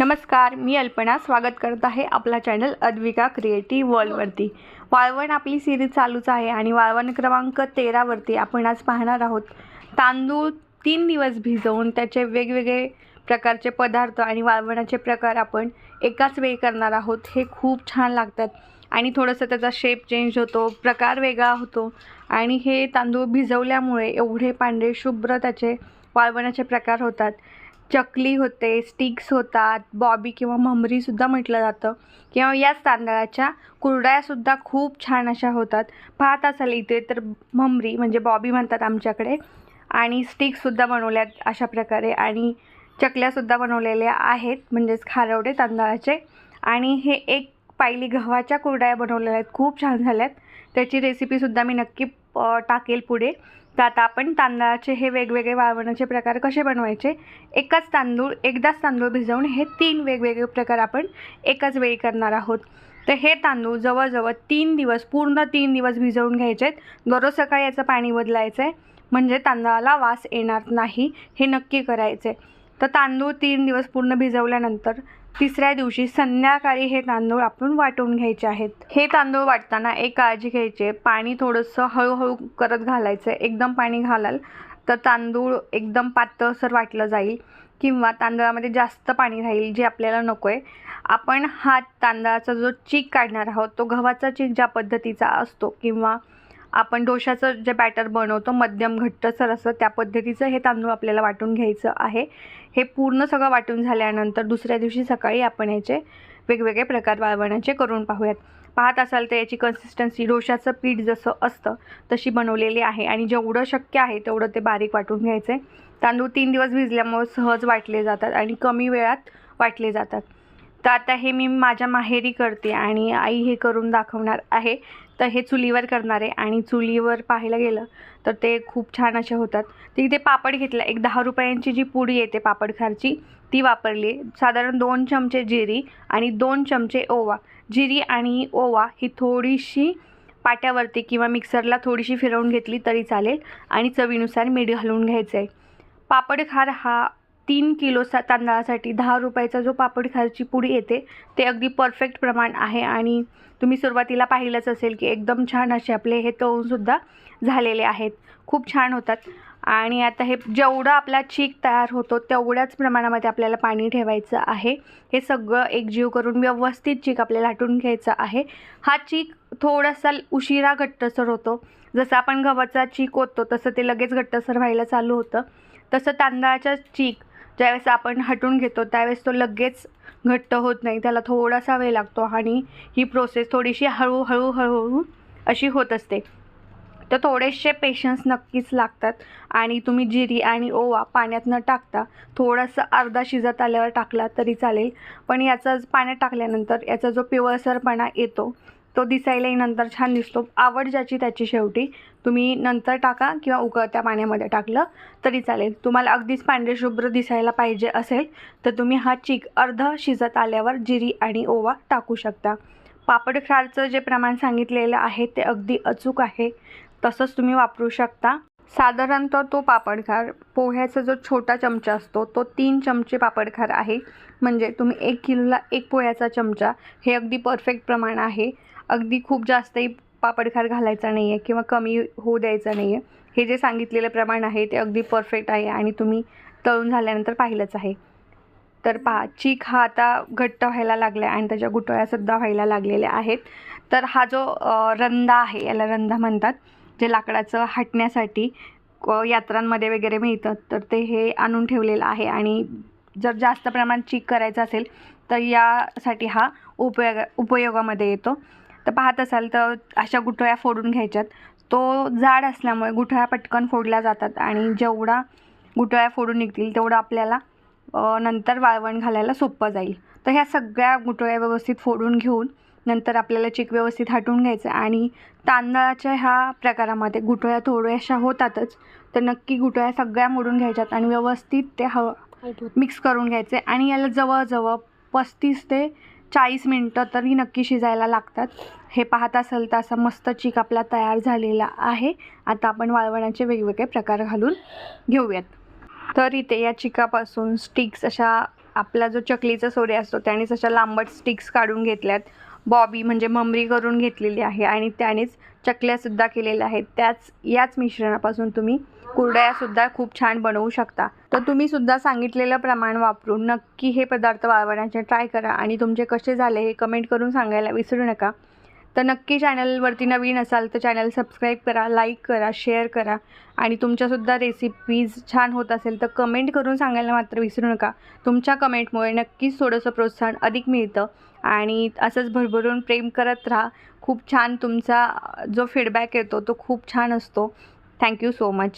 नमस्कार मी अल्पना स्वागत करत आहे आपला चॅनल अद्विका क्रिएटिव्ह वर्ल्डवरती. वाळवण आपली सिरीज चालूच आहे आणि वाळवण क्रमांक तेरावरती आपण आज पाहणार आहोत. तांदूळ तीन दिवस भिजवून त्याचे वेगवेगळे प्रकारचे पदार्थ आणि वाळवणाचे प्रकार आपण एकाच वेळी करणार आहोत. हे खूप छान लागतात आणि थोडंसं त्याचा शेप चेंज होतो प्रकार वेगळा होतो आणि हे तांदूळ भिजवल्यामुळे एवढे पांढरे शुभ्र त्याचे वाळवणाचे प्रकार होतात. चकली होते स्टिक्स होतात बॉबी किंवा ममरीसुद्धा म्हटलं जातं. किंवा याच तांदळाच्या कुरड्यासुद्धा खूप छान अशा होतात. पाहत असाल इथे तर ममरी म्हणजे बॉबी म्हणतात आमच्याकडे. आणि स्टिक्ससुद्धा बनवल्यात अशा प्रकारे. आणि चकल्यासुद्धा बनवलेल्या आहेत म्हणजेच खारवडे तांदळाचे. आणि हे एक पायली गव्हाच्या कुरड्या बनवलेल्या आहेत. खूप छान झाल्यात. त्याची रेसिपीसुद्धा मी नक्की टाकेल पुढे. तर आता आपण तांदळाचे हे वेगवेगळे वाळवण्याचे प्रकार कसे बनवायचे? एकच तांदूळ एकदाच तांदूळ भिजवून हे तीन वेगवेगळे प्रकार आपण एकाच वेळी करणार आहोत. तर हे तांदूळ जवळजवळ तीन दिवस पूर्ण तीन दिवस भिजवून घ्यायचे आहेत दररोज सकाळी याचं पाणी बदलायचं आहे म्हणजे तांदळाला वास येणार नाही हे नक्की करायचे तर तांदूळ तीन दिवस पूर्ण भिजवल्यानंतर तिसऱ्या दिवशी संध्याकाळी हे तांदूळ आपण वाटून घ्यायचे आहेत. हे तांदूळ वाटताना एक काळजी घ्यायचे पाणी थोडंसं हळूहळू करत घालायचं एकदम पाणी घालाल तर तांदूळ एकदम पातळसर वाटलं जाईल किंवा तांदळामध्ये जास्त पाणी राहील जे आपल्याला नको आहे आपण हा तांदळाचा जो चीक काढणार आहोत तो गव्हाचा चीक ज्या पद्धतीचा असतो किंवा आपण डोशाचं जे बॅटर बनवतो मध्यम घट्टसर असं त्या पद्धतीचं हे तांदूळ आपल्याला वाटून घ्यायचं आहे. हे पूर्ण सगळं वाटून झाल्यानंतर दुसऱ्या दिवशी सकाळी आपण याचे वेगवेगळे प्रकार वाळवण्याचे करून पाहूयात. पाहत असाल तर याची कन्सिस्टन्सी डोशाचं पीठ जसं असतं तशी बनवलेली आहे आणि जेवढं शक्य आहे तेवढं ते बारीक वाटून घ्यायचं. आहे तांदूळ तीन दिवस भिजल्यामुळे सहज वाटले जातात आणि कमी वेळात वाटले जातात. तर आता हे मी माझ्या माहेरी करते आणि आई हे करून दाखवणार आहे. तर हे चुलीवर करणार आहे आणि चुलीवर पाहायला गेलं तर ते खूप छान असे होतात. तिथे इथे पापड घेतला. एक दहा रुपयांची जी पुडी येते पापड खारची ती वापरली. साधारण दोन चमचे जिरी आणि दोन चमचे ओवा. जिरी आणि ओवा ही थोडीशी पाट्यावरती किंवा मिक्सरला थोडीशी फिरवून घेतली तरी चालेल आणि चवीनुसार मीठ घालून घ्यायचं आहे पापड खार हा तीन किलो सा तांदळासाठी दहा रुपयाचा जो पापड खारची पुडी येते ते अगदी परफेक्ट प्रमाण आहे. आणि तुम्ही सुरुवातीला पाहिलंच असेल की एकदम छान असे आपले हे तळूनसुद्धा झालेले आहेत. खूप छान होतात. आणि आता हे जेवढं आपला चीक तयार होतो तेवढ्याच प्रमाणामध्ये आपल्याला पाणी ठेवायचं आहे. हे सगळं एकजीव करून व्यवस्थित चीक आपल्याला हटून घ्यायचा आहे. हा चीक थोडासा उशिरा घट्टसर होतो. जसं आपण गव्हाचा चीक होतो तसं ते लगेच घट्टसर व्हायला चालू होतं. तसं तांदळाचा चीक ज्यावेळेस आपण हटून घेतो त्यावेळेस तो लगेच घट्ट होत नाही. त्याला थोडासा वेळ लागतो आणि ही प्रोसेस थोडीशी हळूहळू हळूहळू अशी होत असते. तर थोडेसे पेशन्स नक्कीच लागतात आणि तुम्ही जिरी आणि ओवा पाण्यात न टाकता. थोडंसं अर्धा शिजत आल्यावर टाकला तरी चालेल. पण याचा पाण्यात टाकल्यानंतर याचा जो पिवळसरपणा येतो तो दिसायलाही नंतर छान दिसतो. आवड ज्याची त्याची शेवटी. तुम्ही नंतर टाका किंवा उकळत्या पाण्यामध्ये टाकलं तरी चालेल. तुम्हाला अगदीच पांढरे शुभ्र दिसायला पाहिजे असेल तर तुम्ही हा चीक अर्ध शिजत आल्यावर जिरी आणि ओवा टाकू शकता. पापड खारचं जे प्रमाण सांगितलेलं आहे ते अगदी अचूक आहे. तसंच तुम्ही वापरू शकता. साधारणतः तो पापडखार पोह्याचा जो छोटा चमचा असतो तो तीन चमचे पापडखार आहे. म्हणजे तुम्ही एक किलोला एक पोह्याचा चमचा हे अगदी परफेक्ट प्रमाण आहे. अगदी खूप जास्तही पापडखार घालायचा नाही आहे किंवा कमी होऊ द्यायचा नाही आहे हे जे सांगितलेलं प्रमाण आहे ते अगदी परफेक्ट आहे आणि तुम्ही तळून झाल्यानंतर पाहिलंच आहे. तर पहा चीक हा आता घट्ट व्हायला लागला आहे आणि त्याच्या गुटळ्यासुद्धा व्हायला लागलेल्या आहेत. तर हा जो रंधा आहे याला रंधा म्हणतात जे लाकडाचं हाटण्यासाठी यात्रांमध्ये वगैरे मिळतं तर ते हे आणून ठेवलेलं आहे आणि जर जास्त प्रमाणात चीक करायचं असेल तर यासाठी हा उपयोग उपयोगामध्ये येतो. तर पाहत असाल तर अशा गुठळ्या फोडून घ्यायच्यात. तो जाड असल्यामुळे गुठळ्या पटकन फोडल्या जातात आणि जेवढा गुठळ्या फोडून निघतील तेवढं आपल्याला नंतर वाळवण घालायला सोपं जाईल. तर ह्या सगळ्या गुठळ्या व्यवस्थित फोडून घेऊन नंतर आपल्याला चिक व्यवस्थित हटवून घ्यायचं आणि तांदळाच्या ह्या प्रकारामध्ये गुठळ्या थोड्याशा होतातच तर नक्की गुठळ्या सगळ्या मोडून घ्यायच्यात आणि व्यवस्थित ते हव मिक्स करून घ्यायचे आणि याला जवळजवळ पस्तीस ते चाळीस मिनटं तरी नक्की शिजायला लागतात. हे पाहत असाल तर असा मस्त चिक आपला तयार झालेला आहे. आता आपण वाळवण्याचे वेगवेगळे प्रकार घालून घेऊयात. तर इथे या चिकापासून स्टिक्स अशा आपला जो चकलीचा सोरे असतो त्यानेच अशा लांबट स्टिक्स काढून घेतल्यात. बॉबी म्हणजे ममरी करून घेतलेली आहे आणि त्यानेच चकल्यासुद्धा केलेल्या आहेत. त्याच याच मिश्रणापासून तुम्ही कुरड्यासुद्धा खूप छान बनवू शकता. तर तुम्ही सुद्धा सांगितलेलं प्रमाण वापरून नक्की हे पदार्थ वाळवण्याचे ट्राय करा आणि तुमचे कसे झाले हे कमेंट करून सांगायला विसरू नका. तर नक्की चॅनलवरती नवीन असाल तर चॅनल सबस्क्राईब करा लाईक करा शेअर करा आणि तुमच्यासुद्धा रेसिपीज छान होत असेल तर कमेंट करून सांगायला मात्र विसरू नका. तुमच्या कमेंटमुळे नक्कीच थोडंसं प्रोत्साहन अधिक मिळतं आणि असंच भरभरून प्रेम करत राहा. खूप छान तुमचा जो फीडबॅक येतो तो खूप छान असतो. Thank you so much